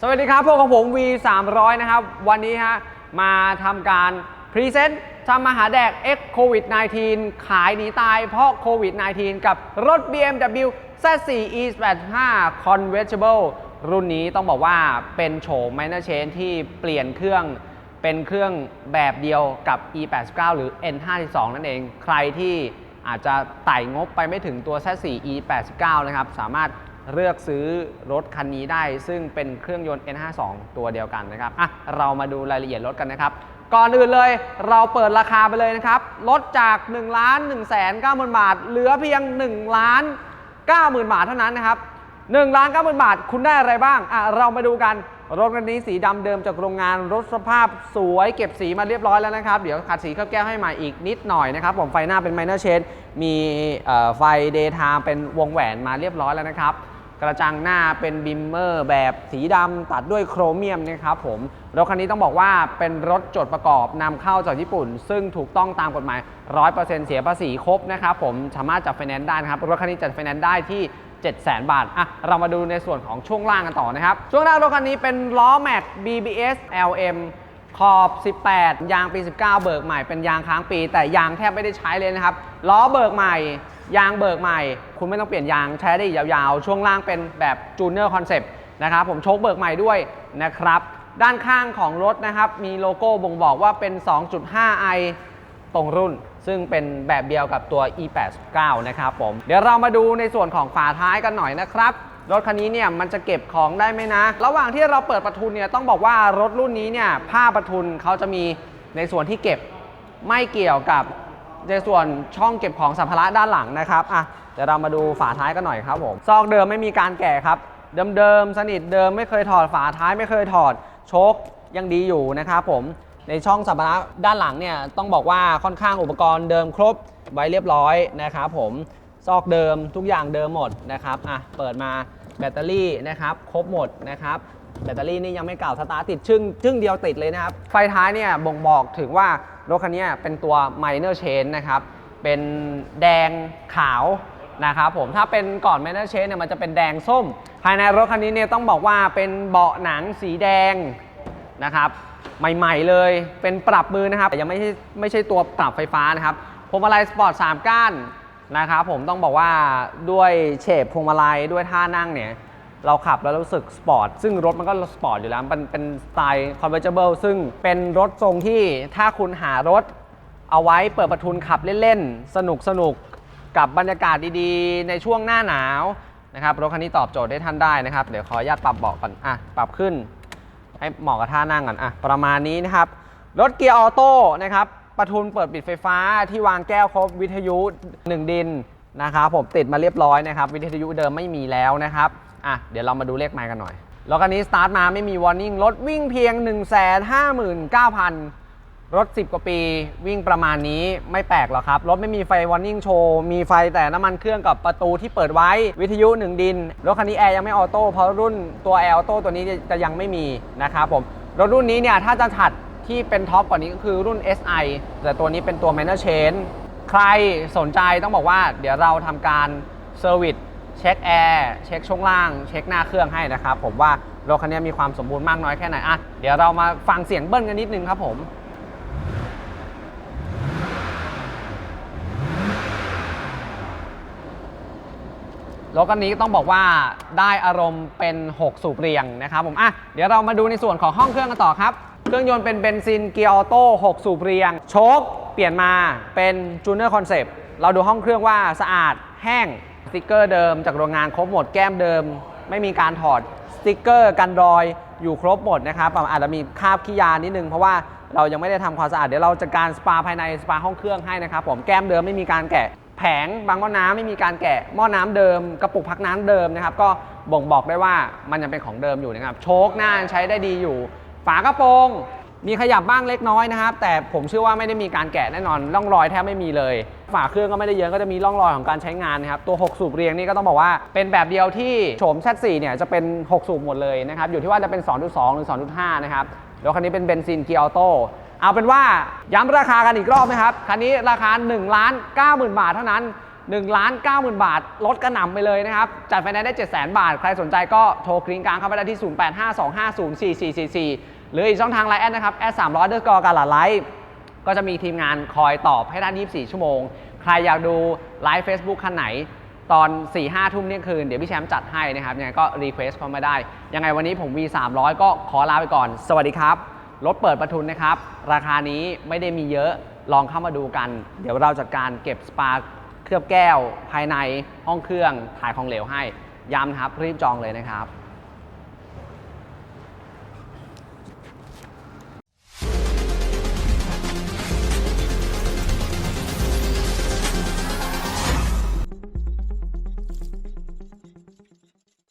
สวัสดีครับ พวกกับผม V 3 0 0 นะครับ วันนี้ฮะ มาทำการพรีเซนต์ทำมาหาแดก X COVID 19ขายหนีตายเพราะโควิด 19 กับรถ BMW Z4 E85 Convertible รุ่นนี้ต้องบอกว่าเป็นโฉม minor change ที่เปลี่ยนเครื่องเป็นเครื่องแบบเดียวกับ E89 หรือ N52 นั่นเอง ใครที่อาจจะไต่งบไปไม่ถึงตัว Z4 E89 นะครับ สามารถ เลือกซื้อรถคันนี้ได้ ซึ่งเป็นเครื่องยนต์ N52 ตัวเดียวกันนะครับอะเรามาดูรายละเอียดรถกันนะครับ ก่อนอื่นเลยเราเปิดราคาไปเลยนะครับลดจาก1ล้าน1แสน9 0บาท เหลือเพียง1ล้าน90,000 บาทเท่านั้นนะครับ1ล้าน90,000 บาท คุณได้อะไรบ้างอะเรามาดูกันรถคันนี้สีดำเดิมจากโรงงานรถสภาพสวยเก็บสีมาเรียบร้อยแล้วนะครับ เดี๋ยวขัดสีเคลือบแก้วให้ใหม่อีกนิดหน่อยนะครับ ผมไฟหน้าเป็นไมเนอร์เชนมีไฟเดย์ไทม์เป็นวงแหวนมาเรียบร้อยแล้วนะครับ กระจังหน้าเป็นบิมเมอร์แบบสีดำตัดด้วยโครเมียมนะครับผม รถคันนี้ต้องบอกว่าเป็นรถจดประกอบนำเข้าจากญี่ปุ่น ซึ่งถูกต้องตามกฎหมาย 100%เสียภาษีครบนะครับผมสามารถจัดไฟแนนซ์ได้นะครับ รถคันนี้จัดไฟแนนซ์ได้ที่ 700,000 บาท อะ เรามาดูในส่วนของช่วงล่างกันต่อนะครับ ช่วงล่างรถคันนี้เป็นล้อแม็ก BBS LM ขอบ 18 ยางปี 19 เบิกใหม่เป็นยางค้างปี แต่ยางแทบไม่ได้ใช้เลยนะครับล้อเบิกใหม่ ยางเบิกใหม่ คุณไม่ต้องเปลี่ยนยางใช้ได้ยาวๆ ช่วงล่างเป็นแบบจูเนอร์คอนเซปต์นะครับผมโชคเบิกใหม่ด้วยนะครับด้านข้างของรถนะครับมีโลโก้บ่งบอกว่าเป็น 2.5i ตรงรุ่น ซึ่งเป็นแบบเดียวกับตัว e89 นะครับผมเดี๋ยวเรามาดูในส่วนของฝาท้ายกันหน่อยนะครับ รถคันนี้เนี่ยมันจะเก็บของได้ไหมนะ ระหว่างที่เราเปิดประทุนเนี่ยต้องบอกว่ารถรุ่นนี้เนี่ยผ้าประทุนเขาจะมีในส่วนที่เก็บไม่เกี่ยวกับในส่วนช่องเก็บของสัมภาระด้านหลังนะครับอะเดี๋ยวเรามาดูฝาท้ายกันหน่อยครับผมซอกเดิมไม่มีการแก่ครับ เดิมๆสนิทเดิมไม่เคยถอดฝาท้ายไม่เคยถอดโชคยังดีอยู่นะครับผมในช่องสัมภาระด้านหลังเนี่ยต้องบอกว่าค่อนข้างอุปกรณ์เดิมครบไว้เรียบร้อยนะครับผมซอกเดิมทุกอย่างเดิมหมดนะครับอะเปิดมา แบตเตอรี่นะครับครบหมดนะครับแบตเตอรี่นี่ยังไม่เก่าสตาร์ทติดชึ่งชึ่งเดียวติดเลยนะครับ ไฟท้ายเนี่ยบ่งบอกถึงว่ารถคันนี้เป็นตัว minor change นะครับ เป็นแดงขาวนะครับผมถ้าเป็นก่อน minor change เนี่ยมันจะเป็นแดงส้ม ภายในรถคันนี้เนี่ยต้องบอกว่าเป็นเบาะหนังสีแดงนะครับ ใหม่ๆเลยเป็นปรับมือนะครับ แต่ยังไม่ใช่ไม่ใช่ตัวปรับไฟฟ้านะครับพวงมาลัยสปอร์ต 3 ก้าน นะครับผมต้องบอกว่าด้วยเฉดพวงมาลัยด้วยท่านั่งเนี่ย เราขับแล้วรู้สึกสปอร์ต ซึ่งรถมันก็สปอร์ตอยู่แล้ว มันเป็นสไตล์ convertible ซึ่งเป็นรถทรงที่ถ้าคุณหารถเอาไว้เปิดประทุนขับเล่นๆ สนุกสนุกๆกับบรรยากาศดีๆ ในช่วงหน้าหนาวนะครับรถคันนี้ตอบโจทย์ได้ท่านได้นะครับ เดี๋ยวขออนุญาตปรับเบาะก่อนอะปรับขึ้น ให้เหมาะกับท่านั่งก่อนอะประมาณนี้นะครับรถเกียร์ออโต้นะครับ ประทุนเปิดปิดไฟฟ้าที่วางแก้วครบวิทยุ 1 ดินนะครับผมติดมาเรียบร้อยนะครับ วิทยุเดิมไม่มีแล้วนะครับอะเดี๋ยวเรามาดูเลขไมล์กันหน่อยรถคันนี้สตาร์ทมาไม่มีวอร์นิ่งรถวิ่งเพียง 159,000 รถ 10 กว่าปี วิ่งประมาณนี้ไม่แปลกหรอกครับ รถไม่มีไฟวอร์นิ่งโชว์ มีไฟแต่น้ำมันเครื่องกับประตูที่เปิดไว้วิทยุ 1 ดิน รถคันนี้แอร์ยังไม่ออโต้เพราะรุ่นตัวแอร์ออโต้ตัวนี้จะยังไม่มีนะครับผมรถรุ่นนี้เนี่ยถ้าจะถัด ที่เป็นท็อปกว่านี้ก็คือรุ่น SI แต่ตัวนี้เป็นตัว Minor Change ใครสนใจต้องบอกว่า เดี๋ยวเราทำการเซอร์วิสเช็คแอร์เช็คช่วงล่าง เช็คหน้าเครื่องให้นะครับ ผมว่ารถคันนี้มีความสมบูรณ์มากน้อยแค่ไหนอะเดี๋ยวเรามาฟังเสียงเบิ้ลกันนิดนึงครับผมรถคันนี้ต้องบอกว่าได้อารมณ์เป็น 6 สูบเรียงนะครับผมอะเดี๋ยวเรามาดูในส่วนของห้องเครื่องกันต่อครับ เครื่องยนต์เป็นเบนซินเกียร์ออโต้6สูบเรียง โชคเปลี่ยนมาเป็นจูเนอร์คอนเซปต์เราดูห้องเครื่องว่าสะอาดแห้งสติกเกอร์เดิมจากโรงงานครบหมดแก้มเดิม ไม่มีการถอดสติกเกอร์กันรอยอยู่ครบหมดนะครับอาจจะมีคราบขี้ยานิดนึงเพราะว่าเรายังไม่ได้ทำความสะอาดเดี๋ยวเราจะการสปาภายในสปาห้องเครื่องให้นะครับผมแก้มเดิมไม่มีการแกะแผงบางหม้อน้ำไม่มีการแกะหม้อน้ำเดิม กระปุกพักน้ำเดิมนะครับก็บ่งบอกได้ว่ามันยังเป็นของเดิมอยู่นะครับโชคหน้าใช้ได้ดีอยู่ ฝากระโปรงมีขยับบ้างเล็กน้อยนะครับ แต่ผมเชื่อว่าไม่ได้มีการแกะแน่นอนร่องรอยแทบไม่มีเลย ฝาเครื่องก็ไม่ได้เยอะก็จะมีร่องรอยของการใช้งานนะครับ ตัว 6 สูบเรียงนี่ก็ต้องบอกว่าเป็นแบบเดียวที่โฉม Z4 เนี่ยจะเป็น 6 สูบหมดเลยนะครับ อยู่ที่ว่าจะเป็น 2.2 หรือ 2.5 นะครับแล้วคันนี้เป็นเบนซินเกียร์ออโต้เอาเป็นว่าย้ำราคากันอีกรอบนะครับคันนี้ราคา1ล้าน90,000 บาทเท่านั้น1ล้าน9 0,000 บาท ลดกระหน่ำไปเลยนะครับ จัดไฟแนนซ์ได้ 7 0 0 0 0บาท ใครสนใจก็โทรกริ้งกลางเข้าไปได้ที่ 0852504444 หรืออีกช่องทางไลน์แอดนะครับแอด300เดอร์กอการหลาไลฟ์ก็จะมีทีมงานคอยตอบให้ได้24 ชั่วโมง ใครอยากดูไลฟ์ Facebook คันไหนตอน 4 5ทุ่มเที่ยคืน เดี๋ยวพี่แชมป์จัดให้นะครับ ยังไงก็รีเควสเข้ามาได้ ยังไงวันนี้ผม V 300ก็ขอลาไปก่อน สวัสดีครับ รถเปิดประทุนนะครับ ราคานี้ไม่ได้มีเยอะ ลองเข้ามาดูกัน เดี๋ยวเราจัดการเก็บสปาเคลือบแก้ว ภายในห้องเครื่องถ่ายของเหลวให้ ย้ำครับ รีบจองเลยนะครับ